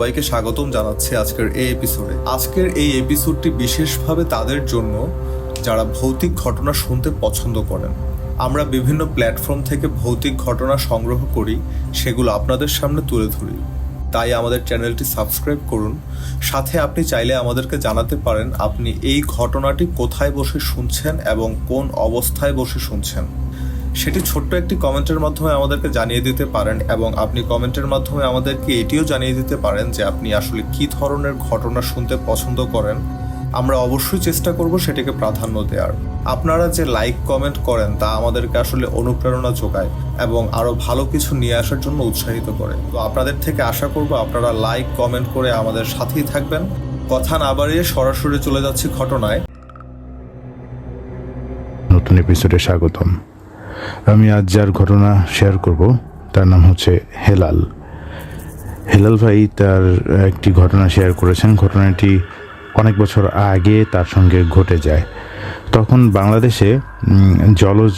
সবাইকে স্বাগতম জানাচ্ছি আজকের এই এপিসোডে আজকের এই এপিসোডটি বিশেষভাবে তাদের জন্য যারা ভৌতিক ঘটনা শুনতে পছন্দ করেন। আমরা বিভিন্ন প্ল্যাটফর্ম থেকে ভৌতিক ঘটনা সংগ্রহ করি, সেগুলো আপনাদের সামনে তুলে ধরি। তাই আমাদের চ্যানেলটি সাবস্ক্রাইব করুন। সাথে আপনি চাইলে আমাদেরকে জানাতে পারেন, আপনি এই ঘটনাটি কোথায় বসে শুনছেন এবং কোন অবস্থায় বসে শুনছেন। সেটি ছোট্ট একটি কমেন্টের মাধ্যমে আমাদেরকে জানিয়ে দিতে পারেন এবং আপনি কমেন্টের মাধ্যমে আমাদেরকে এটিও জানিয়ে দিতে পারেন যে আপনি আসলে কী ধরনের ঘটনা শুনতে পছন্দ করেন। আমরা অবশ্যই চেষ্টা করব সেটিকে প্রাধান্য দেওয়ার। আপনারা যে লাইক, কমেন্ট করেন তা আমাদেরকে আসলে অনুপ্রেরণা যোগায় এবং আরও ভালো কিছু নিয়ে আসার জন্য উৎসাহিত করে। তো আপনাদের থেকে আশা করব আপনারা লাইক, কমেন্ট করে আমাদের সাথেই থাকবেন। কথা না বাড়িয়ে সরাসরি চলে যাচ্ছি ঘটনায়। নতুন এপিসোডে স্বাগতম। আমি আজ যার ঘটনা শেয়ার করব, তার নাম হচ্ছে হেলাল। হেলাল ভাই তার একটি ঘটনা শেয়ার করেছেন। ঘটনাটি অনেক বছর আগে তার সঙ্গে ঘটে যায়। তখন বাংলাদেশে জলজ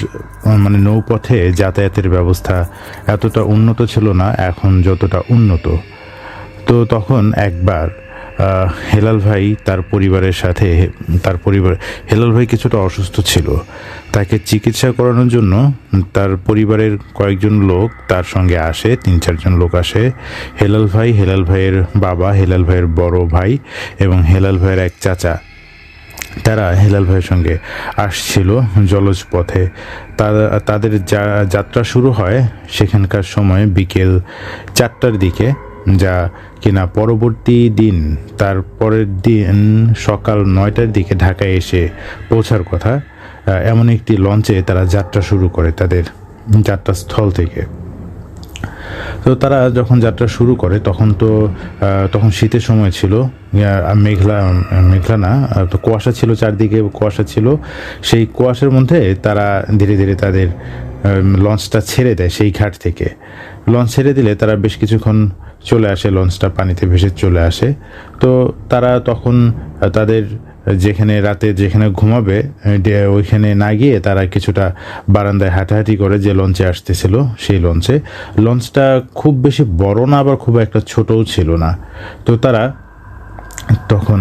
মানে নৌপথে যাতায়াতের ব্যবস্থা এতটা উন্নত ছিল না, এখন যতটা উন্নত। তো তখন একবার হেলাল ভাই তার পরিবারের সাথে, তার পরিবার, হেলাল ভাই কিছুটা অসুস্থ ছিল। তাকে চিকিৎসা করানোর জন্য তার পরিবারের কয়েকজন লোক তার সঙ্গে আসে, তিন চারজন লোক আসে। হেলাল ভাই, হেলাল ভাইয়ের বাবা, হেলাল ভাইয়ের বড় ভাই এবং হেলাল ভাইয়ের এক চাচা। তারা হেলাল ভাইয়ের সঙ্গে আসছিল জলজ পথে। তাদের যাত্রা শুরু হয় সেখানকার সময় বিকেল চারটার দিকে। যা কিনা পরবর্তী দিন, তার পরের দিন সকাল নয়টার দিকে ঢাকায় এসে পৌঁছার কথা এমন একটি লঞ্চে তারা যাত্রা শুরু করে তাদের যাত্রা স্থল থেকে। তো তারা যখন যাত্রা শুরু করে, তখন তো তখন শীতের সময় ছিল মেঘলা মেঘলা না তো কুয়াশা ছিল চারদিকে, কুয়াশা ছিল। সেই কুয়াশার মধ্যে তারা ধীরে ধীরে তাদের লঞ্চটা ছেড়ে দেয় সেই ঘাট থেকে। লঞ্চ ছেড়ে দিলে তারা বেশ কিছুক্ষণ চলে আসে, লঞ্চটা পানিতে ভেসে চলে আসে। তো তারা তখন তাদের যেখানে রাতে যেখানে ঘুমাবে ওইখানে না গিয়ে তারা কিছুটা বারান্দায় হাঁটাহাঁটি করে যে লঞ্চে আসতেছিল, সেই লঞ্চে। লঞ্চটা খুব বেশি বড় না, আবার খুব একটা ছোটও ছিল না। তো তারা তখন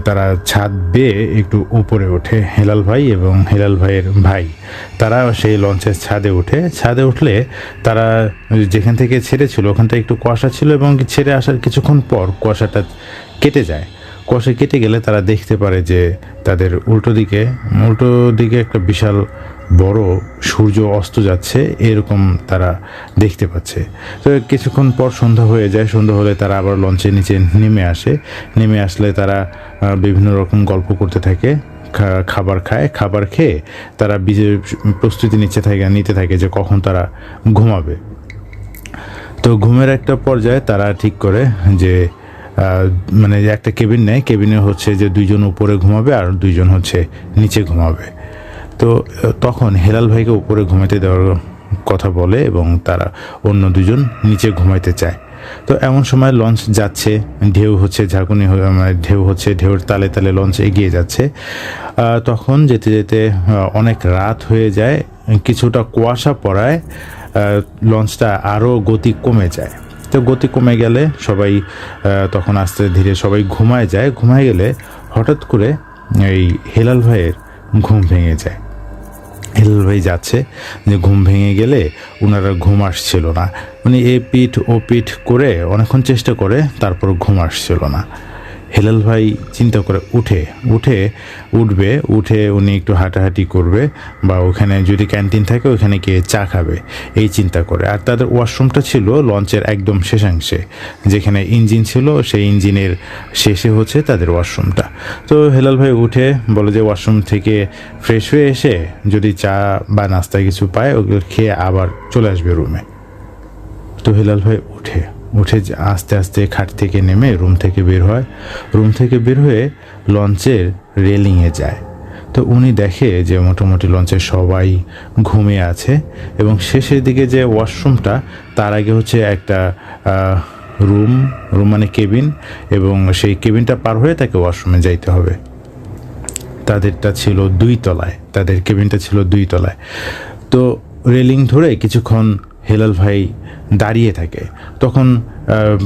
তারা ছাদ বেয়ে একটু উপরে ওঠে, হেলাল ভাই এবং হেলাল ভাইয়ের ভাই। তারা সেই লঞ্চের ছাদে উঠে। ছাদে উঠলে তারা যেখান থেকে ছেড়েছিল ওখানটা একটু কুয়াশা ছিল এবং ছেড়ে আসার কিছুক্ষণ পর কুয়াশাটা কেটে যায়। কুয়াশা কেটে গেলে তারা দেখতে পারে যে তাদের উল্টো দিকে উল্টো দিকে একটা বিশাল বড় সূর্য অস্ত যাচ্ছে, এরকম তারা দেখতে পাচ্ছে। তো কিছুক্ষণ পর সন্ধ্যা হয়ে যায়, সন্ধ্যা হলে তারা আবার লঞ্চের নিচে নেমে আসে। নেমে আসলে তারা বিভিন্ন রকম গল্প করতে থাকে খাবার খায়, খাবার খেয়ে তারা বিজে প্রস্তুতি নিচ্ছে থাকে, নিতে থাকে যে কখন তারা ঘুমাবে। তো ঘুমের একটা পর্যায়ে তারা ঠিক করে যে মানে একটা কেবিন নেয়। কেবিনে হচ্ছে যে দুইজন উপরে ঘুমাবে আর দুইজন হচ্ছে নিচে ঘুমাবে। তো তখন হেলাল ভাইকে উপরে ঘুমাতে দেওয়ার কথা বলে এবং তারা অন্য দুজন নিচে ঘুমাইতে চায়। তো এমন সময় লঞ্চ যাচ্ছে, ঢেউ হচ্ছে, ঝাঁকুনি মানে ঢেউ হচ্ছে, ঢেউর তালে তালে লঞ্চ এগিয়ে যাচ্ছে। তখন যেতে যেতে অনেক রাত হয়ে যায়, কিছুটা কুয়াশা পড়ায় লঞ্চটা আরও গতি কমে যায়। তো গতি কমে গেলে সবাই তখন আস্তে ধীরে সবাই ঘুমায় যায়। ঘুমায় গেলে হঠাৎ করে এই হেলাল ভাইয়ের ঘুম ভেঙে যায়। হেলাল ভাই যাচ্ছে, যে ঘুম ভেঙে গেলে ওনারা ঘুম আসছিল না। উনি এ পিঠ ও পিঠ করে অনেকক্ষণ চেষ্টা করে, তারপর ঘুম আসছিল না। হেলাল ভাই চিন্তা করে উঠে উঠে উঠবে, উঠে উনি একটু হাঁটাহাঁটি করবে বা ওখানে যদি ক্যান্টিন থাকে ওখানে গিয়ে চা খাবে, এই চিন্তা করে। আর তাদের ওয়াশরুমটা ছিল লঞ্চের একদম শেষাংশে, যেখানে ইঞ্জিন ছিল সেই ইঞ্জিনের শেষে হচ্ছে তাদের ওয়াশরুমটা। তো হেলাল ভাই উঠে বলে যে ওয়াশরুম থেকে ফ্রেশ হয়ে এসে যদি চা বা নাস্তা কিছু পায় ওগুলো খেয়ে আবার চলে আসবে রুমে। তো হেলাল ভাই উঠে। উঠে আস্তে আস্তে খাট থেকে নেমে রুম থেকে বের হয়। রুম থেকে বের হয়ে লঞ্চের রেলিংয়ে যায়। তো উনি দেখে যে মোটামুটি লঞ্চে সবাই ঘুমিয়ে আছে এবং শেষের দিকে যে ওয়াশরুমটা, তার আগে হচ্ছে একটা রুম রুম মানে কেবিন এবং সেই কেবিনটা পার হয়ে তাকে ওয়াশরুমে যাইতে হবে। তাদেরটা ছিল দুই তলায়, তাদের কেবিনটা ছিল দুই তলায়। তো রেলিং ধরে কিছুক্ষণ হেলাল ভাই দাঁড়িয়ে থাকে। তখন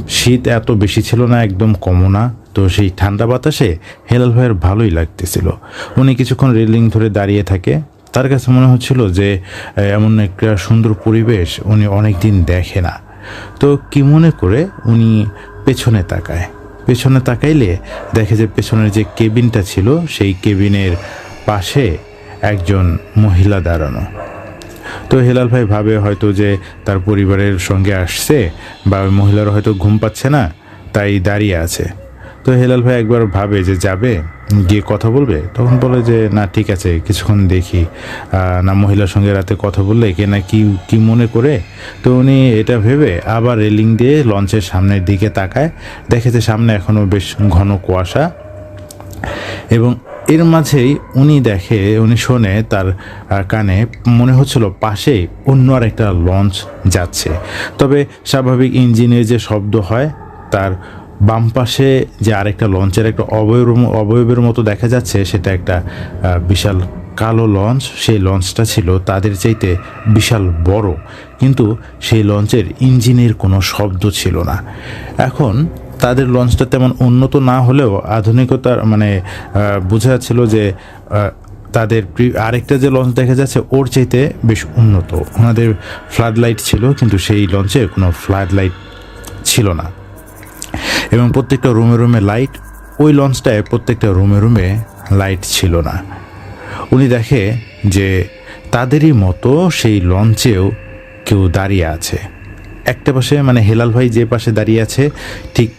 শীত এত বেশি ছিল না, একদম কমও না। তো সেই ঠান্ডা বাতাসে হেলাল ভাইয়ের ভালোই লাগতেছিল। উনি কিছুক্ষণ রেলিং ধরে দাঁড়িয়ে থাকে। তার কাছে মনে হচ্ছিল যে এমন একটা সুন্দর পরিবেশ উনি অনেক দিন দেখে না। তো কি মনে করে উনি পেছনে তাকায়। পেছনে তাকাইলে দেখে যে পেছনের যে কেবিনটা ছিল, সেই কেবিনের পাশে একজন মহিলা দাঁড়ানো। তো হেলাল ভাই ভাবে হয়তো যে তার পরিবারের সঙ্গে আসছে বা মহিলার হয়তো ঘুম পাচ্ছে না, তাই দাঁড়িয়ে আছে। তো হেলাল ভাই একবার ভাবে যে যাবে, গিয়ে কথা বলবে, তখন বলে যে, না, ঠিক আছে, কিছুক্ষণ দেখি। না, মহিলার সঙ্গে রাতে কথা বললে কে না কি কি মনে করে? তো উনি এটা ভেবে আবার রেলিং দিয়ে লঞ্চের সামনের দিকে তাকায়, দেখে যে সামনে এখনও বেশ ঘন কুয়াশা এবং এর মাঝেই উনি দেখে, উনি শোনে তার কানে মনে হচ্ছিল পাশে অন্য আর একটা লঞ্চ যাচ্ছে। তবে স্বাভাবিক ইঞ্জিনের যে শব্দ হয়, তার বাম পাশে যে আরেকটা লঞ্চের একটা অবয়ব, অবয়বের মতো দেখা যাচ্ছে, সেটা একটা বিশাল কালো লঞ্চ। সেই লঞ্চটা ছিল তাদের চাইতে বিশাল বড়। কিন্তু সেই লঞ্চের ইঞ্জিনের কোনো শব্দ ছিল না। এখন তাদের লঞ্চটা তেমন উন্নত না হলেও আধুনিকতার মানে বোঝা যাচ্ছিল যে তাদের আরেকটা যে লঞ্চ দেখা যাচ্ছে ওর চাইতে বেশ উন্নত। ওনাদের ফ্লাড লাইট ছিল, কিন্তু সেই লঞ্চে কোনো ফ্লাড লাইট ছিল না। এবং প্রত্যেকটা রুমে রুমে লাইট ওই লঞ্চটায় প্রত্যেকটা রুমে রুমে লাইট ছিল না। উনি দেখে যে তাদেরই মতো সেই লঞ্চেও কেউ দাঁড়িয়ে আছে। একটা পাশে মানে হেলাল ভাই যে পাশে দাঁড়িয়ে আছে, ঠিক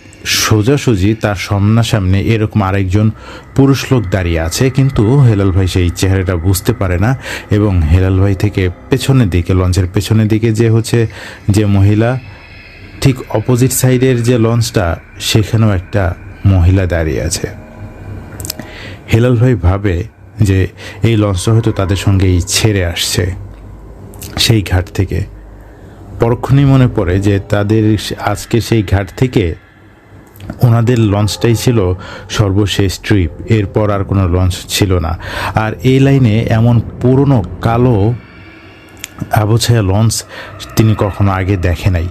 সোজাসুজি তার সামনাসামনি এরকম আরেকজন পুরুষ লোক দাঁড়িয়ে আছে, কিন্তু হেলাল ভাই সেই চেহারাটা বুঝতে পারে না এবং হেলাল ভাই থেকে পেছনের দিকে, লঞ্চের পেছনের দিকে যে হচ্ছে যে মহিলা, ঠিক অপোজিট সাইডের যে লঞ্চটা, সেখানেও একটা মহিলা দাঁড়িয়ে আছে। হেলাল ভাই ভাবে যে এই লঞ্চটা হয়তো তাদের সঙ্গেই ছেড়ে আসছে সেই ঘাট থেকে। পরক্ষণেই মনে পড়ে যে তাদের আজকে সেই ঘাট থেকে ওনাদের লঞ্চটাই ছিল সর্বশেষ ট্রিপ। এরপর আর কোনো লঞ্চ ছিল না। আর এই লাইনে এমন পুরনো কালো আবছায়া লঞ্চ তিনি কখনো আগে দেখে নাই।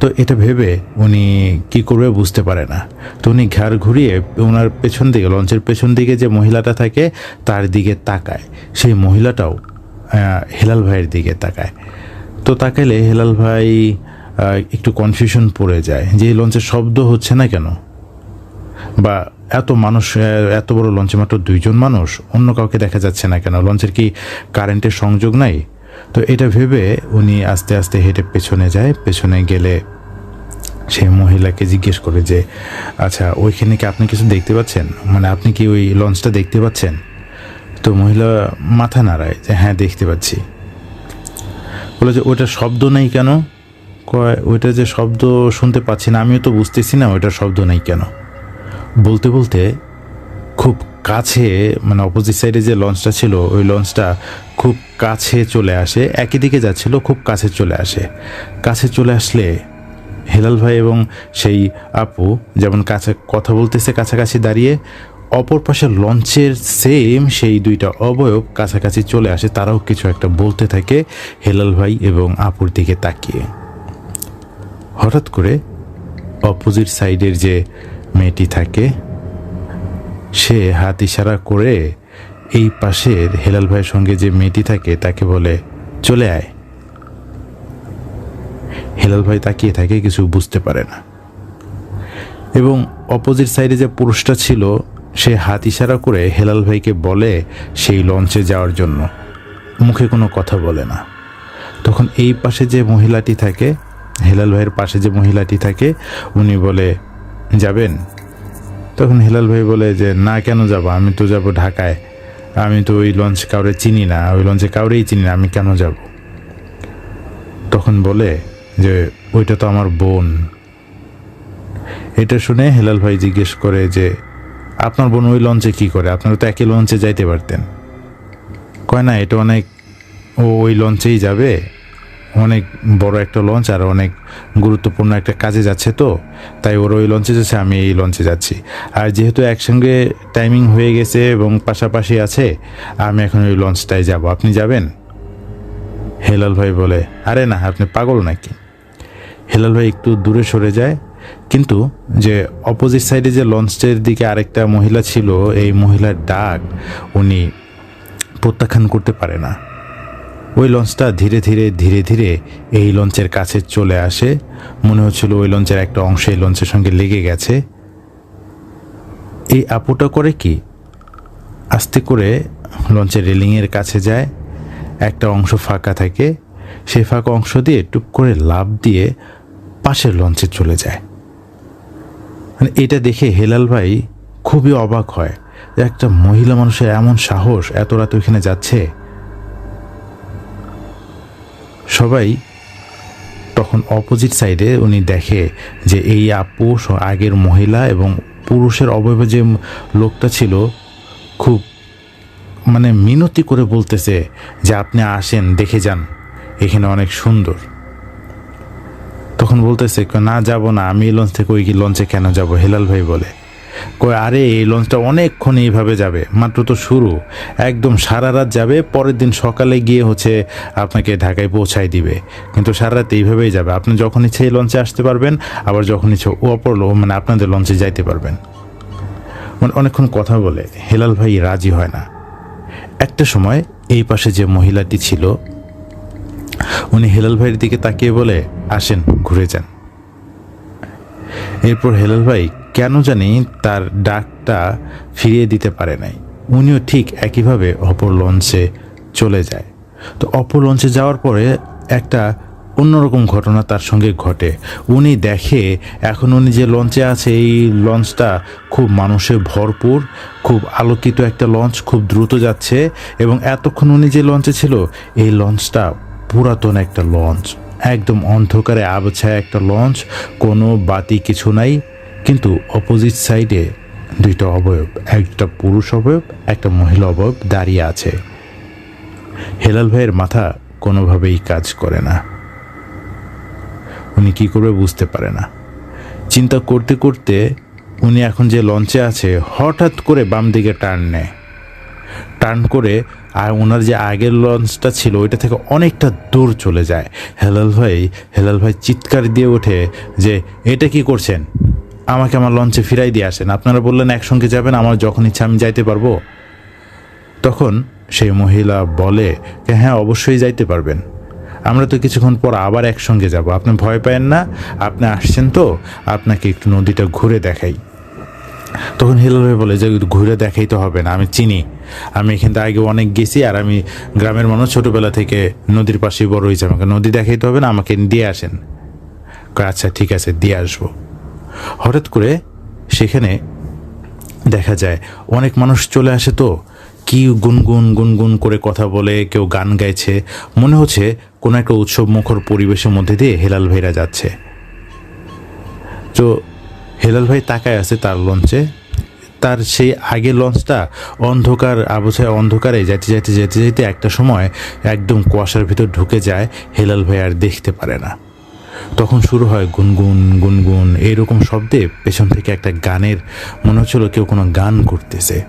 তো এটা ভেবে উনি কি করবে বুঝতে পারে না। তো উনি ঘাড় ঘুরিয়ে ওনার পেছন দিকে, লঞ্চের পেছন দিকে যে মহিলাটা থাকে, তার দিকে তাকায়। সেই মহিলাটাও হেলাল ভাইয়ের দিকে তাকায়। তো তাকাইলে হেলাল ভাই একটু কনফিউশন পড়ে যায় যে এই লঞ্চের শব্দ হচ্ছে না কেন? বা এত মানুষ এত বড় লঞ্চে মাত্র দুইজন মানুষ, অন্য কাউকে দেখা যাচ্ছে না কেন? লঞ্চের কি কারেন্টের সংযোগ নাই? তো এটা ভেবে উনি আস্তে আস্তে হেঁটে পেছনে যায়, পেছনে গেলে সেই মহিলাকে জিজ্ঞেস করে যে আচ্ছা ওইখানে কি আপনি কিছু দেখতে পাচ্ছেন? মানে আপনি কি ওই লঞ্চটা দেখতে পাচ্ছেন? তো মহিলা মাথা নাড়ায় যে হ্যাঁ দেখতে পাচ্ছি। বলে যে ওইটা শব্দ নেই কেন? কয়, ওইটা যে শব্দ শুনতে পাচ্ছি না, আমিও তো বুঝতেছি না ওইটার শব্দ নেই কেন। বলতে বলতে খুব কাছে মানে অপোজিট সাইডে যে লঞ্চটা ছিল, ওই লঞ্চটা খুব কাছে চলে আসে, একই দিকে যাচ্ছিল, খুব কাছে চলে আসে। কাছে চলে আসলে হেলাল ভাই এবং সেই আপু যেমন কাছে কথা বলতেছে কাছাকাছি দাঁড়িয়ে, অপর পাশে লঞ্চের সেম সেই দুইটা অবয়ব কাছাকাছি চলে আসে, তারাও কিছু একটা বলতে থাকে হেলাল ভাই এবং আপুর দিকে তাকিয়ে। হঠাৎ করে অপোজিট সাইডের যে মেয়েটি থাকে, সে হাত ইশারা করে এই পাশের হেলাল ভাইয়ের সঙ্গে যে মেয়েটি থাকে তাকে বলে, চলে আয়। হেলাল ভাই তাকিয়ে থাকে, কিছু বুঝতে পারে না। এবং অপোজিট সাইডে যে পুরুষটা ছিল, সে হাত ইশারা করে হেলাল ভাইকে বলে সেই লঞ্চে যাওয়ার জন্য। মুখে কোনো কথা বলে না। তখন এই পাশে যে মহিলাটি থাকে হেলাল ভাইয়ের পাশে যে মহিলাটি থাকে, উনি বলে, যাবেন? তখন হেলাল ভাই বলে যে, না, কেন যাব? আমি তো যাব ঢাকায়। আমি তো ওই লঞ্চ কাউরে চিনি না। ওই লঞ্চে কাউরেই চিনি না। আমি কেন যাব? তখন বলে যে, ওইটা তো আমার বোন। এটা শুনে হেলাল ভাই জিজ্ঞেস করে যে, আপনার বোন ওই লঞ্চে কি করে? আপনারা তো একই লঞ্চে যাইতে পারতেন। কয়, না, এটা অনেক, ও ওই লঞ্চেই যাবে? অনেক বড় একটা লঞ্চ আর অনেক গুরুত্বপূর্ণ একটা কাজে যাচ্ছে তো। তাই ওর ওই লঞ্চে যাচ্ছে, আমি এই লঞ্চে যাচ্ছি। আর যেহেতু একসঙ্গে টাইমিং হয়ে গেছে এবং পাশাপাশি আছে, আমি এখন ওই লঞ্চটায় যাব। আপনি যাবেন? হেলাল ভাই বলে, আরে না, আপনি পাগল নাকি? হেলাল ভাই একটু দূরে সরে যায়। কিন্তু যে অপোজিট সাইডে যে লঞ্চের দিকে আরেকটা মহিলা ছিল, এই মহিলার ডাক উনি প্রত্যাখ্যান করতে পারে না। ওই লঞ্চটা ধীরে ধীরে ধীরে ধীরে এই লঞ্চের কাছে চলে আসে। মনে হচ্ছিল ওই লঞ্চের একটা অংশ এই লঞ্চের সঙ্গে লেগে গেছে। এই আপুটা করে কি? আস্তে করে লঞ্চের রেলিংয়ের কাছে যায়, একটা অংশ ফাঁকা থাকে, সেই ফাঁকা অংশ দিয়ে টুপ করে লাভ দিয়ে পাশের লঞ্চে চলে যায়। মানে এটা দেখে হেলাল ভাই খুবই অবাক হয় একটা মহিলা মানুষের এমন সাহস এত রাত ওইখানে যাচ্ছে। সবাই তখন অপোজিট সাইডে উনি দেখে যে এই আপু আগের মহিলা এবং পুরুষের অবয়বে যে লোকটা ছিল খুব মানে মিনতি করে বলতেছে যে আপনি আসেন, দেখে যান, এখানে অনেক সুন্দর। তখন বলতেছে, না, যাব না, আমি লঞ্চ থেকে ওই কি লঞ্চে কেন যাব? হেলাল ভাই বলে। কই আরে, এই লঞ্চটা অনেকক্ষণ এইভাবে যাবে। মাত্র তো শুরু। একদম সারা রাত যাবে, পরের দিন সকালে গিয়ে হচ্ছে আপনাকে ঢাকায় পৌঁছায় দিবে। কিন্তু সারা রাত এইভাবেই যাবে। আপনি যখন ইচ্ছে এই লঞ্চে আসতে পারবেন, আবার যখন ইচ্ছে অপর মানে আপনাদের লঞ্চে যাইতে পারবেন। মানে অনেকক্ষণ কথা বলে, হেলাল ভাই রাজি হয় না। একটা সময় এই পাশে যে মহিলাটি ছিল, উনি হেলাল ভাইয়ের দিকে তাকিয়ে বলে, আসেন, ঘুরে যান। এরপর হেলাল ভাই কেন জানি তার ডাকটা ফিরিয়ে দিতে পারে নাই। উনিও ঠিক একইভাবে অপর লঞ্চে চলে যায়। তো অপর লঞ্চে যাওয়ার পরে একটা অন্যরকম ঘটনা তার সঙ্গে ঘটে। উনি দেখে এখন উনি যে লঞ্চে আছে, এই লঞ্চটা খুব মানুষে ভরপুর, খুব আলোকিত একটা লঞ্চ, খুব দ্রুত যাচ্ছে এবং এতক্ষণ উনি যে লঞ্চে ছিল, এই লঞ্চটা পুরাতন একটা লঞ্চ। একদম অন্ধকারে আবছায় একটা লঞ্চ, কোনো বাতি কিছু নাই কিন্তু অপোজিট সাইডে দুইটা অবয়ব, একটা পুরুষ অবয়ব, একটা মহিলা অবয়ব দাঁড়িয়ে আছে। হেলাল ভাইয়ের মাথা কোনোভাবেই কাজ করে না। উনি কি করবে বুঝতে পারে না। চিন্তা করতে করতে উনি এখন যে লঞ্চে আছে, হঠাৎ করে বাম দিকে টার্ন নেয়। টার্ন করে আর ওনার যে আগের লঞ্চটা ছিল, ওইটা থেকে অনেকটা দূর চলে যায়। হেলাল ভাই হেলাল ভাই চিৎকার দিয়ে ওঠে যে, এটা কি করছেন? আমাকে আমার লঞ্চে ফিরাই দিয়ে আসেন। আপনারা বললেন, একসঙ্গে যাবেন, আমার যখন ইচ্ছা আমি যাইতে পারব। তখন সেই মহিলা বলে যে হ্যাঁ অবশ্যই যাইতে পারবেন। আমরা তো কিছুক্ষণ পর আবার একসঙ্গে যাব। আপনি ভয় পায়েন না, আপনি আসছেন তো, আপনাকে একটু নদীটা ঘুরে দেখাই। তখন হিলাল ভাই বলে, যে, ঘুরে দেখাই তো হবে না, আমি চিনি। আমি এখান থেকে আগে অনেক গেছি, আর আমি গ্রামের মানুষ, ছোটোবেলা থেকে নদীর পাশেই বড় হয়েছে। আমাকে নদী দেখাইতে হবে না, আমাকে দিয়ে আসেন। আচ্ছা ঠিক আছে, দিয়ে আসব। হঠাৎ করে সেখানে দেখা যায়, অনেক মানুষ চলে আসে তো, কি গুনগুন গুনগুন করে কথা বলে, কেউ গান গাইছে, মনে হচ্ছে কোনো একটা উৎসব মুখর পরিবেশের মধ্যে দিয়ে হেলাল ভাইরা যাচ্ছে। তো হেলাল ভাই তাকায় আছে তার লঞ্চে, তার সেই আগের লঞ্চটা অন্ধকার, আবছায় অন্ধকারে যেতে যেতে যেতে যেতে একটা সময় একদম কুয়াশার ভিতর ঢুকে যায়, হেলাল ভাই আর দেখতে পারে না। তখন শুরু হয় গুনগুন গুনগুন। এইরকম শব্দে পেছন থেকে একটা গানের, মনে হচ্ছিল কেউ কোনো গান করতেছে।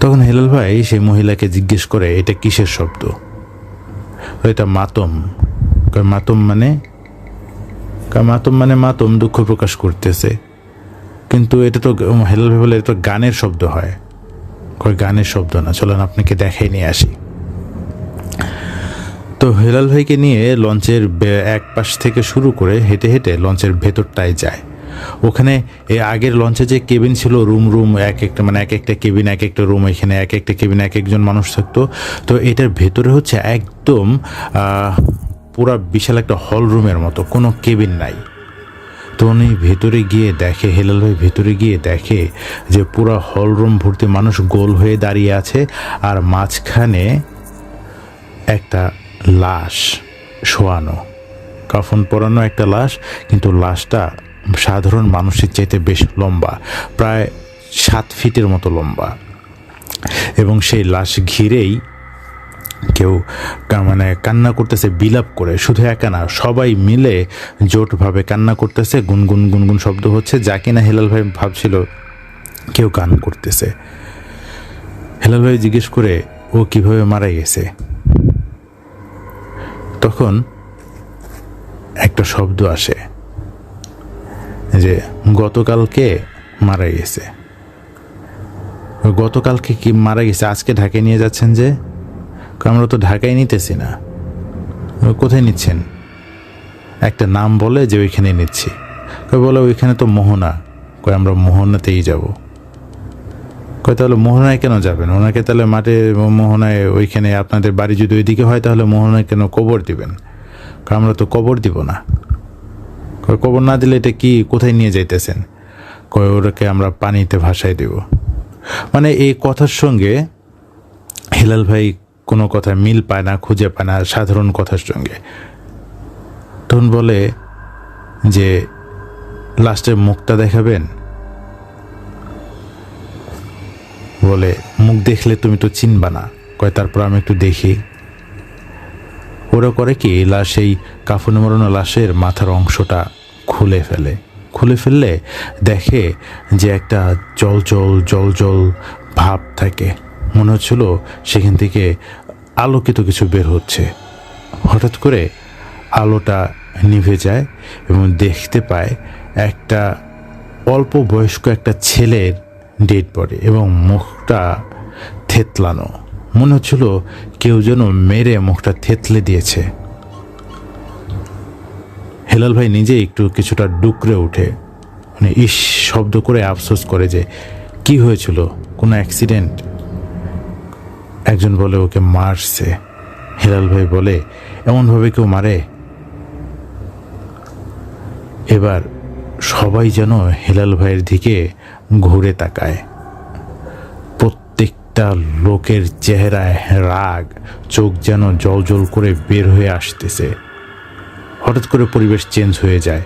তখন হেলাল ভাই সেই মহিলাকে জিজ্ঞেস করে, এটা কিসের শব্দ? এটা মাতম। মাতম মানে? মাতম মানে মাতম, দুঃখ প্রকাশ করতেছে। কিন্তু এটা তো হেলাল ভাই বলে, এটা তো গানের শব্দ হয়। গানের শব্দ না, চলেন আপনাকে দেখাই নিয়ে আসি। তো হেলাল ভাইকে নিয়ে লঞ্চের এক পাশ থেকে শুরু করে হেঁটে হেঁটে লঞ্চের ভেতরটায় যায়। ওখানে এই আগের লঞ্চে যে কেবিন ছিল, রুম রুম, এক একটা মানে এক একটা কেবিন, এক একটা রুম, এখানে এক একটা কেবিন, এক একজন মানুষ থাকতো। তো এটার ভেতরে হচ্ছে একদম পুরা বিশাল একটা হল রুমের মতো, কোনো কেবিন নাই। তো উনি ভেতরে গিয়ে দেখে, হেলাল ভাই ভেতরে গিয়ে দেখে যে পুরা হল রুম ভর্তি মানুষ গোল হয়ে দাঁড়িয়ে আছে, আর মাঝখানে একটা লাশ, শোয়ানো। কাফন পরানো একটা লাশ, কিন্তু লাশটা সাধারণ মানুষের চাইতে বেশ লম্বা, প্রায় সাত ফিটের মতো লম্বা। এবং সেই লাশ ঘিরেই কেউ মানে কান্না করতেছে, বিলাপ করে। শুধু একা না, সবাই মিলে জোটভাবে কান্না করতেছে, গুনগুন গুনগুন শব্দ হচ্ছে, যা কিনা হেলাল ভাই ভাবছিল কেউ গান করতেছে। হেলাল ভাই জিজ্ঞেস করে, ও কীভাবে মারা গেছে? তখন একটা শব্দ আসে যে গতকালকে মারা গেছে। গতকালকে কি মারা গেছে? আজকে ঢাকায় নিয়ে যাচ্ছেন যে? আমরা তো ঢাকায় নিতেছি না। কোথায় নিচ্ছেন? একটা নাম বলে যে ওইখানে নিচ্ছি। বলে ওইখানে তো মোহনা। কই আমরা মোহনাতেই যাব। কই তাহলে মোহনায় কেন যাবেন? ওনাকে তাহলে মাঠে মোহনায় ওইখানে আপনাদের বাড়ি যদি ওইদিকে হয় তাহলে মোহনায় কেন কবর দিবেন? আমরা তো কবর দিব না। কই, কবর না দিলে এটা কি কোথায় নিয়ে যাইতেছেন? কয় ওটাকে আমরা পানিতে ভাসায় দেব। মানে এই কথার সঙ্গে হিলাল ভাই কোনো কথা মিল পায় না খুঁজে পায় না সাধারণ কথার সঙ্গে। তখন বলে যে লাস্টে মুখটা দেখাবেন? বলে, মুখ দেখলে তুমি তো চিনবা না। কয়, তারপর আমি একটু দেখি। ওরা করে কি, লাশ এই কাফনে মরানো লাশের মাথার অংশটা খুলে ফেলে। খুলে ফেললে দেখে যে একটা জল জল জল জল ভাব থাকে। মনে হচ্ছিল সেখান থেকে আলোকিত কিছু বের হচ্ছে। হঠাৎ করে আলোটা নিভে যায় এবং দেখতে পায় একটা অল্প বয়স্ক একটা ছেলের ডেড বডি এবং মুখটা থেতলানো। মনে হচ্ছিল কেউ যেন মেরে মুখটা থেতলে দিয়েছে। হেলাল ভাই নিজে একটু কিছুটা ডুকরে ওঠে। মানে ইস, শব্দ করে আফসোস করে যে, কি হয়েছিল? কোনো অ্যাক্সিডেন্ট একজন বলে, ওকে মারছে। হেলাল ভাই বলে, এমনভাবে কেউ মারে? এবার সবাই যেন হেলাল ভাইয়ের দিকে ঘুরে তাকায়। প্রত্যেকটা লোকের চেহারায় রাগ, চোখ যেন জল জল করে বের হয়ে আসতেছে। হঠাৎ করে পরিবেশ চেঞ্জ হয়ে যায়।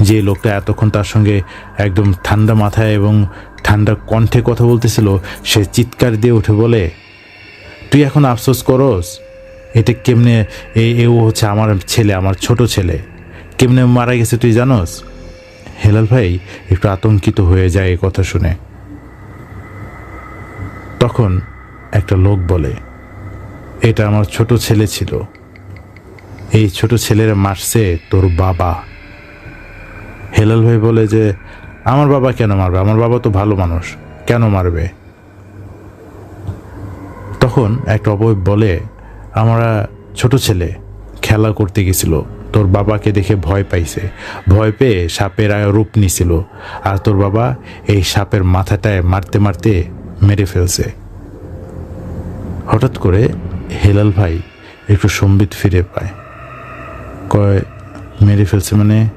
যে লোকটা এতক্ষণ তার সঙ্গে একদম ঠান্ডা মাথায় এবং ঠান্ডা কণ্ঠে কথা বলতেছিল, সে চিৎকার দিয়ে উঠে বলে, তুই এখন আফসোস করস? এটা কেমনে এ এও হচ্ছে আমার ছেলে, আমার ছোট ছেলে। কেমনে মারা গেছে তুই জানোস? হেলাল ভাই একটু আতঙ্কিত হয়ে যায় এ কথা শুনে। তখন একটা লোক বলে, এটা আমার ছোট ছেলে ছিল। এই ছোট ছেলেরা মারছে তোর বাবা। হেলাল ভাই বলে যে, আমার বাবা কেন মারবে? আমার বাবা তো ভালো মানুষ। কেন মারবে? তখন একটা অবয়ব বলে, আমরা ছোট ছেলে, খেলা করতে গেছিল। তোর বাবাকে দেখে ভয় পাইছে। ভয় পেয়ে সাপের রূপ নিছিল। আর তোর বাবা এই সাপের মাথাটায় মারতে মারতে মেরে ফেলছে। হঠাৎ করে হেলাল ভাই একটু সম্বিত ফিরে পায়। কয়, মেরে ফেলছে মানে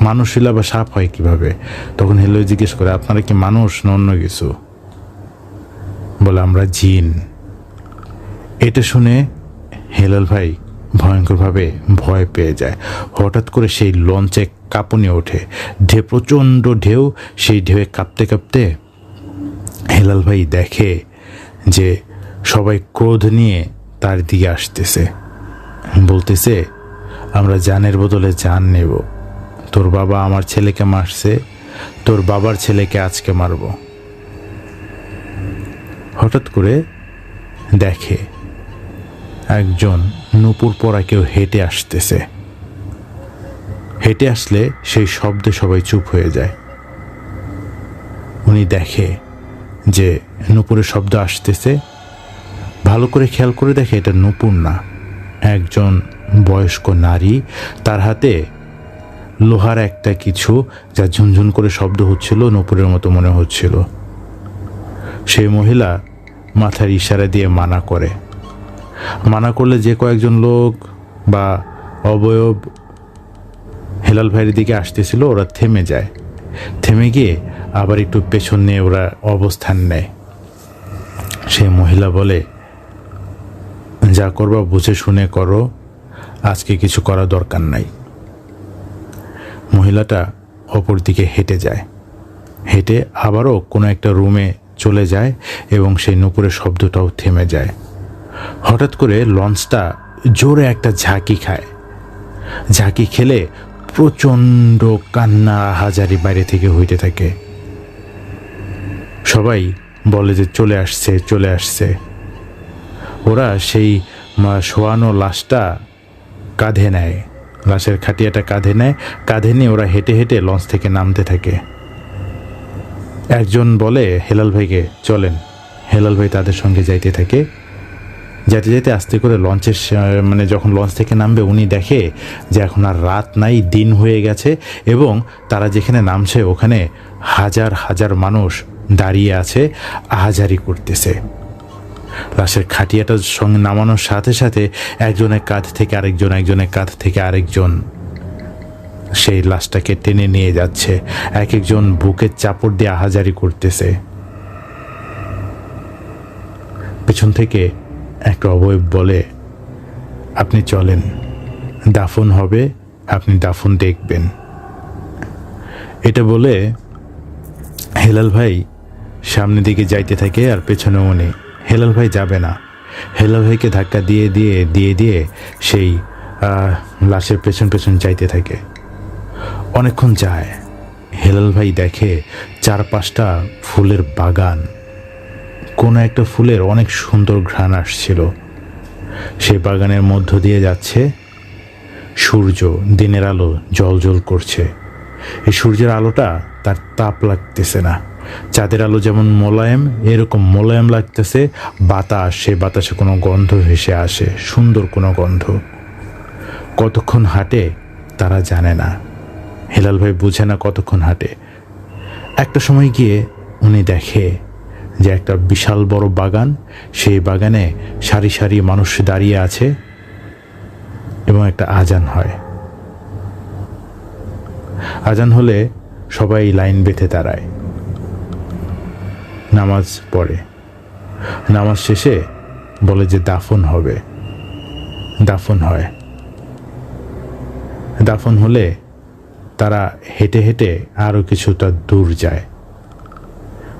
মানুষ শিলা বা সাপ হয় কীভাবে? তখন হেলো জিজ্ঞেস করে, আপনারা কি মানুষ না অন্য কিছু? বলে, আমরা জিন। এটা শুনে হেলাল ভাই ভয়ঙ্করভাবে ভয় পেয়ে যায়। হঠাৎ করে সেই লঞ্চে কাঁপুনি ওঠে। ঢে, প্রচণ্ড ঢেউ, সেই ঢেউয়ে কাঁপতে কাঁপতে হেলাল ভাই দেখে যে সবাই ক্রোধ নিয়ে তার দিকে আসতেছে। বলতেছে, আমরা জানের বদলে জান নেব। তোর বাবা আমার ছেলেকে মারছে, তোর বাবার ছেলেকে আজকে মারব। হঠাৎ করে দেখে একজন নুপুর পরা কেউ হেঁটে আসতেছে। হেঁটে আসলে সেই শব্দে সবাই চুপ হয়ে যায়। উনি দেখে যে নুপুরের শব্দ আসতেছে, ভালো করে খেয়াল করে দেখে এটা নুপুর না। একজন বয়স্ক নারী, তার হাতে লোহার একটা কিছু যা ঝুনঝুন করে শব্দ হচ্ছিল, নূপুরের মতো মনে হচ্ছিল। সেই মহিলা মাথার ইশারা দিয়ে মানা করে। মানা করলে যে কয়েকজন লোক বা অবয়ব হেলাল ভাইয়ের দিকে আসতেছিল, ওরা থেমে যায়। থেমে গিয়ে আবার একটু পেছন নিয়ে ওরা অবস্থান নেয়। সেই মহিলা বলে, যা করবা বুঝে শুনে করো, আজকে কিছু করা দরকার নাই। মহিলাটা অপর দিকে হেঁটে যায়। হেঁটে আবারও কোনো একটা রুমে চলে যায় এবং সেই নুপুরের শব্দটাও থেমে যায়। হঠাৎ করে লঞ্চটা জোরে একটা ঝাঁকি খায়। ঝাঁকি খেলে প্রচণ্ড কান্না হাজারি বাইরে থেকে হইতে থাকে। সবাই বলে যে চলে আসছে চলে আসছে। ওরা সেই শোয়ানো লাশটা কাঁধে নেয়। লাশের খাটিয়াটা কাঁধে নেয়। কাঁধে নিয়ে ওরা হেঁটে হেঁটে লঞ্চ থেকে নামতে থাকে। একজন বলে, হেলাল ভাইকে, চলেন। হেলাল ভাই তাদের সঙ্গে যাইতে থাকে। যেতে যেতে আস্তে করে লঞ্চের মানে যখন লঞ্চ থেকে নামবে, উনি দেখে যে এখন আর রাত নাই, দিন হয়ে গেছে এবং তারা যেখানে নামছে, ওখানে হাজার হাজার মানুষ দাঁড়িয়ে আছে, আহাজারি করতেছে। লাশের খাটিয়াটার সঙ্গে নামানোর সাথে সাথে একজনের কাঁধ থেকে আরেকজন, একজনের কাঁধ থেকে আরেকজন সেই লাশটাকে টেনে নিয়ে যাচ্ছে। এক একজন বুকের চাপড় দিয়ে আহাজারি করতেছে। পেছন থেকে একটা অবয়ব বলে, আপনি চলেন। দাফন হবে, আপনি দাফন দেখবেন। এটা বলে হেলাল ভাই সামনের দিকে যাইতে থাকে আর পেছনে উনি হেলাল ভাই যাবে না। হেলাল ভাইকে ধাক্কা দিয়ে দিয়ে দিয়ে দিয়ে সেই লাশের পেছন পেছন যাইতে থাকে। অনেকক্ষণ যায়। হেলাল ভাই দেখে চার পাঁচটা ফুলের বাগান। কোনো একটা ফুলের অনেক সুন্দর ঘ্রাণ আসছিল। সেই বাগানের মধ্য দিয়ে যাচ্ছে। সূর্য দিনের আলো জল জল করছে। এই সূর্যের আলোটা তার তাপ লাগতেছে না। চাঁদের আলো যেমন মোলায়েম, এরকম মোলায়েম লাগতেছে। বাতাস, সে বাতাসে কোনো গন্ধ ভেসে আসে, সুন্দর কোনো গন্ধ। কতক্ষণ হাঁটে তারা জানে না। হেলাল ভাই বুঝে না কতক্ষণ হাঁটে। একটা সময় গিয়ে উনি দেখে যে একটা বিশাল বড় বাগান, সেই বাগানে সারি সারি মানুষ দাঁড়িয়ে আছে এবং একটা আজান হয়। আজান হলে সবাই লাইন বেঁধে দাঁড়ায়। নামাজ পড়ে। নামাজ শেষে বলে যে দাফন হবে। দাফন হয়। দাফন হলে তারা হেঁটে হেঁটে আরও কিছুটা দূর যায়।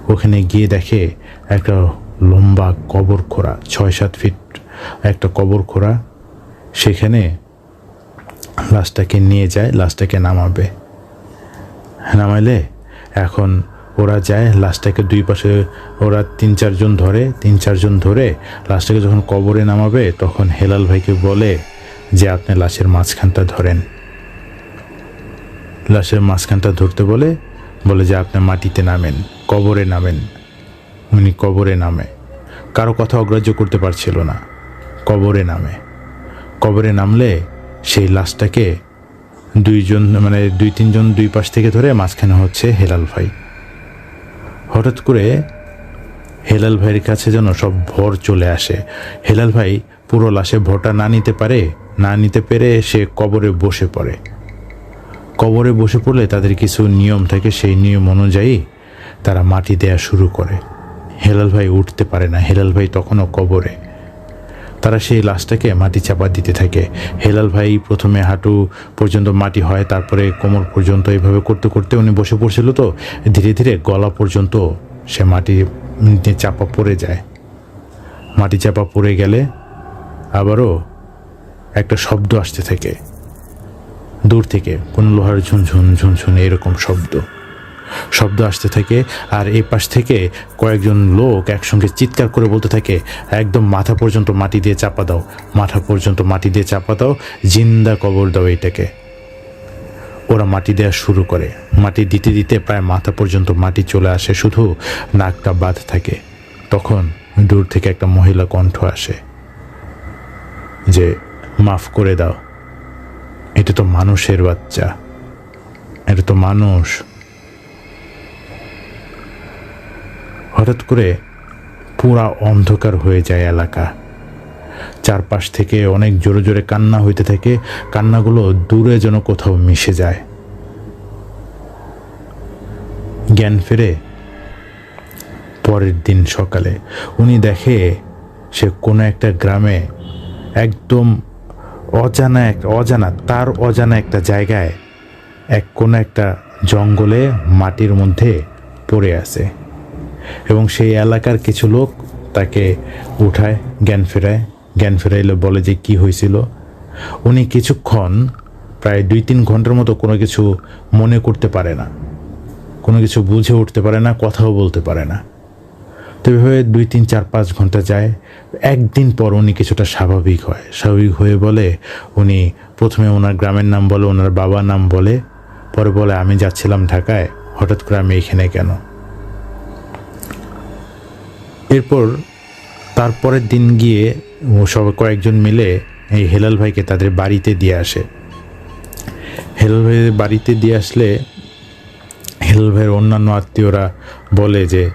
ওখানে গিয়ে দেখে একটা লম্বা কবর খোঁড়া, ছয় সাত ফিট একটা কবর খোঁড়া। সেখানে লাশটাকে নিয়ে যায়, লাশটাকে নামাবে। নামাইলে এখন ওরা যায়, লাশটাকে দুই পাশে ওরা তিন, চারজন ধরে, তিন, চারজন ধরে লাশটাকে যখন কবরে নামাবে, তখন হেলাল ভাইকে বলে যে, আপনি লাশের মাঝখানটা ধরেন। লাশের মাঝখানটা ধরতে বলে বলে যে, আপনি মাটিতে নামেন, কবরে নামেন। উনি কবরে নামে। কারও কথা অগ্রাহ্য করতে পারছিল না। কবরে নামে। কবরে নামলে সেই লাশটাকে দুইজন মানে দুই, তিনজন দুই পাশ থেকে ধরে মাঝখানে হচ্ছে হেলাল ভাই। হঠাৎ করে হেলাল ভাইয়ের কাছে যেন সব ভর চলে আসে। হেলাল ভাই পুরো লাশে ভরটা না নিতে পারে, না নিতে পেরে সে কবরে বসে পড়ে। কবরে বসে পড়লে তাদের কিছু নিয়ম থাকে, সেই নিয়ম অনুযায়ী তারা মাটি দেয়া শুরু করে। হেলাল ভাই উঠতে পারে না। হেলাল ভাই তখনও কবরে। তারা সেই লাশটাকে মাটি চাপা দিতে থাকে। হেলাল ভাই প্রথমে হাঁটু পর্যন্ত মাটি হয়, তারপরে কোমর পর্যন্ত এইভাবে করতে করতে উনি বসে পড়ছিল তো। ধীরে ধীরে গলা পর্যন্ত সে মাটি চাপা পড়ে যায়। মাটি চাপা পড়ে গেলে আবারও একটা শব্দ আসতে থাকে। দূর থেকে কোনো লোহার ঝুনঝুন ঝুনঝুন এরকম শব্দ। শব্দ আসতে থাকে আর এই পাশ থেকে কয়েকজন লোক একসঙ্গে চিৎকার করে বলতে থাকে, একদম মাথা পর্যন্ত মাটি দিয়ে চাপা দাও, মাথা পর্যন্ত মাটি দিয়ে চাপা দাও, জিন্দা কবর দাও এইটাকে ওরা মাটি দেওয়া শুরু করে। মাটি দিতে দিতে প্রায় মাথা পর্যন্ত মাটি চলে আসে, শুধু নাকটা বাদ থাকে। তখন দূর থেকে একটা মহিলা কণ্ঠ আসে যে, মাফ করে দাও, এটা তো মানুষের বাচ্চা, এটা তো মানুষ। হঠাৎ করে পুরা অন্ধকার হয়ে যায় এলাকা। চারপাশ থেকে অনেক জোরে জোরে কান্না হইতে থাকে, কান্নাগুলো দূরে যেন কোথাও মিশে যায়। জ্ঞান ফেরে পরের দিন সকালে। উনি দেখে সে কোনো একটা গ্রামে একদম অজানা এক, অজানা, তার অজানা একটা জায়গায় এক কোনো একটা জঙ্গলে মাটির মধ্যে পড়ে আছে। এবং সেই এলাকার কিছু লোক তাকে উঠায়, জ্ঞান ফেরায়। জ্ঞান ফেরাইলে বলে যে কি হয়েছিল। উনি কিছুক্ষণ, প্রায় দুই তিন ঘণ্টার মতো কোনো কিছু মনে করতে পারে না। কোনো কিছু বুঝে উঠতে পারে না, কথাও বলতে পারে না। তো এভাবে দুই তিন চার পাঁচ ঘণ্টা যায়। একদিন পর উনি কিছুটা স্বাভাবিক হয়। স্বাভাবিক হয়ে বলে, উনি প্রথমে ওনার গ্রামের নাম বলে, ওনার বাবার নাম বলে, পরে বলে, আমি যাচ্ছিলাম ঢাকায়। হঠাৎ করে আমি এখানে কেন? এরপর তারপরের দিন গিয়ে সব কয়েকজন মিলে এই হেলাল ভাইকে তাদের বাড়িতে দিয়ে আসে। হেলাল ভাইয়ের বাড়িতে দিয়ে আসলে হেলাল ভাইয়ের অন্যান্য আত্মীয়রা বলে যে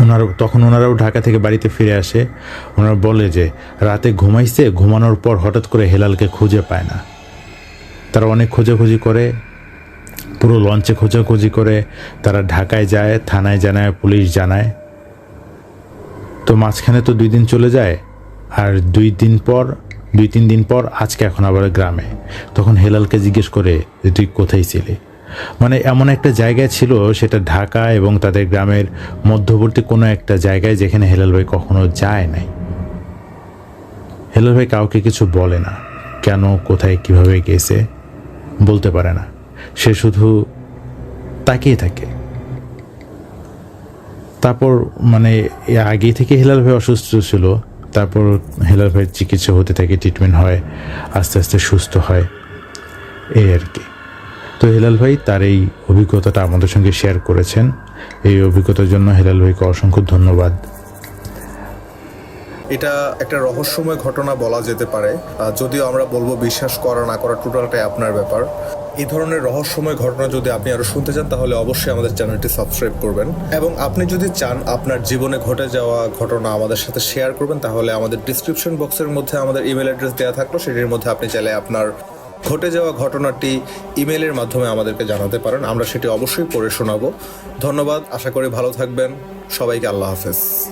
ওনারা তখন ওনারাও ঢাকা থেকে বাড়িতে ফিরে আসে। ওনারা বলে যে, রাতে ঘুমাইছে, ঘুমানোর পর হঠাৎ করে হেলালকে খুঁজে পায় না। তারা অনেক খোঁজাখুঁজি করে, পুরো লঞ্চে খোঁজাখুঁজি করে, তারা ঢাকায় যায়, থানায় জানায়, পুলিশ জানায়। তো মাঝখানে তো দুই দিন চলে যায়, আর দুই দিন পর, দুই তিন দিন পর আজকে এখন আবার গ্রামে। তখন হেলালকে জিজ্ঞেস করে যে, তুই কোথায় ছিলি? মানে এমন একটা জায়গায় ছিল, সেটা ঢাকা এবং তাদের গ্রামের মধ্যবর্তী কোনো একটা জায়গায় যেখানে হেলাল ভাই কখনো যায় নাই। হেলাল ভাই কাউকে কিছু বলে না, কেন, কোথায়, কীভাবে গেছে, বলতে পারে না। সে শুধু তাকিয়ে থাকে। তারপর মানে আগে থেকে হেলাল ভাই অসুস্থ ছিল, তারপর হেলাল ভাইয়ের চিকিৎসা হতে থাকে ট্রিটমেন্ট হয়, আস্তে আস্তে সুস্থ হয়, এই আর কি। তো হেলাল ভাই তার এই অভিজ্ঞতাটা আমাদের সঙ্গে শেয়ার করেছেন। এই অভিজ্ঞতার জন্য হেলাল ভাইকে অসংখ্য ধন্যবাদ। এটা একটা রহস্যময় ঘটনা বলা যেতে পারে যদিও আমরা বলব বিশ্বাস করা না করা টোটালটাই আপনার ব্যাপার। এই ধরনের রহস্যময় ঘটনা যদি আপনি আরও শুনতে চান, তাহলে অবশ্যই আমাদের চ্যানেলটি সাবস্ক্রাইব করবেন। এবং আপনি যদি চান আপনার জীবনে ঘটে যাওয়া ঘটনা আমাদের সাথে শেয়ার করবেন, তাহলে আমাদের ডিসক্রিপশন বক্সের মধ্যে আমাদের ইমেল অ্যাড্রেস দেওয়া থাকল, সেটির মধ্যে আপনি চাইলে আপনার ঘটে যাওয়া ঘটনাটি ইমেলের মাধ্যমে আমাদেরকে জানাতে পারেন। আমরা সেটি অবশ্যই পড়ে শোনাবো। ধন্যবাদ, আশা করি ভালো থাকবেন। সবাইকে আল্লাহ হাফেজ।